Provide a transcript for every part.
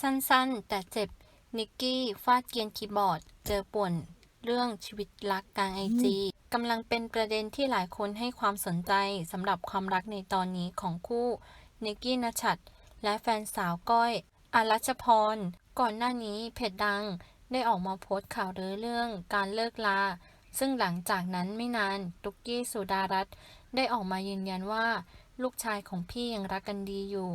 สั้นๆ แต่เจ็บ นิกกี้ฟาดเกรียนคีย์บอร์ด เจอป่วน เรื่องชีวิตรักกลางไอจีกำลังเป็นประเด็นที่หลายคนให้ความสนใจสำหรับความรักในตอนนี้ของคู่นิกกี้นชัดและแฟนสาวก้อยอารัชพร ก่อนหน้านี้เพจดังได้ออกมาโพสต์ข่าวลือเรื่องการเลิกลา ซึ่งหลังจากนั้นไม่นานตุกกี้สุดารัตน์ได้ออกมายืนยันว่า ลูกชายของพี่ยังรักกันดีอยู่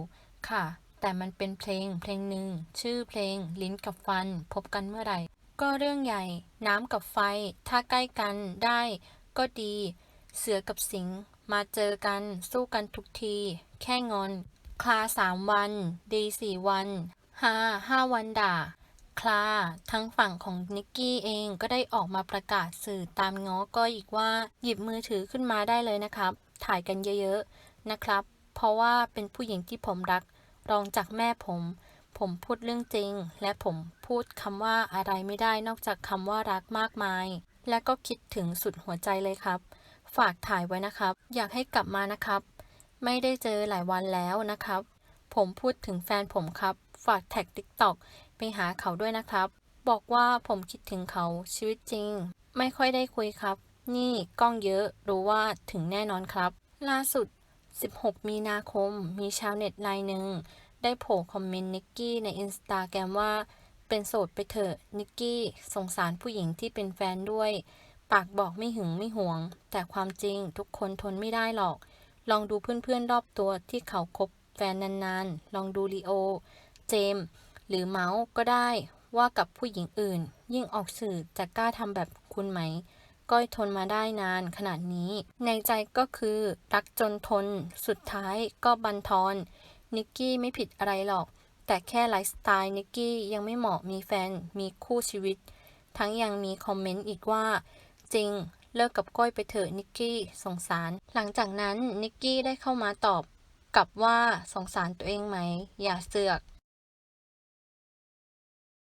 ค่ะ แต่มันเป็นเพลงเพลงหนึ่ง ชื่อเพลง ลิ้นกับฟัน พบกันเมื่อไหร่ ก็เรื่องใหญ่ น้ำกับไฟ ถ้าใกล้กันได้ ก็ดี เสือกับสิง มาเจอกัน สู้กันทุกที แค่งอน คลาสามวัน ดีสี่วันฮาห้าวันด่า คลา ทั้งฝั่งของนิกกี้เองก็ได้ออกมาประกาศสื่อตามง้อก็อีกว่า หยิบมือถือขึ้นมาได้เลยนะครับ ถ่ายกันเยอะๆนะครับ เพราะว่าเป็นผู้หญิงที่ผมรัก รองจากแม่ผม ผมพูดเรื่องจริง และผมพูดคำว่าอะไรไม่ได้นอกจากคำว่ารักมากมาย และก็คิดถึงสุดหัวใจเลยครับ ฝากถ่ายไว้นะครับ อยากให้กลับมานะครับ ไม่ได้เจอหลายวันแล้วนะครับ ผมพูดถึงแฟนผมครับ ฝากแท็กติ๊กตอกไปหาเขาด้วยนะครับ บอกว่าผมคิดถึงเขาชีวิตจริง ไม่ค่อยได้คุยครับ นี่กล้องเยอะรู้ว่าถึงแน่นอนครับ ล่าสุด 16 มีนาคม มีชาวเน็ตรายหนึ่ง ได้โผล่คอมเมนต์นิกกี้ในอินสตาแกรมว่า เป็นโสดไปเถอะ นิกกี้สงสารผู้หญิงที่เป็นแฟนด้วย ปากบอกไม่หึงไม่หวง แต่ความจริงทุกคนทนไม่ได้หรอก ลองดูเพื่อนๆรอบตัวที่เขาคบแฟนนานๆ ลองดูลีโอ เจม หรือเมาส์ก็ได้ว่ากับผู้หญิงอื่น ยิ่งออกสื่อจะกล้าทำแบบคุณไหม ก้อยทนมาได้นานขนาดนี้ ในใจก็คือรักจนทน สุดท้ายก็บันทอนนิกกี้ไม่ผิดอะไรหรอก แต่แค่ไลฟ์สไตล์นิกกี้ยังไม่เหมาะมีแฟนมีคู่ชีวิต ทั้งยังมีคอมเมนต์อีกว่า จริงเลิกกับก้อยไปเถอะนิกกี้สงสาร หลังจากนั้นนิกกี้ได้เข้ามาตอบกลับว่าสงสารตัวเองไหม อย่าเสือก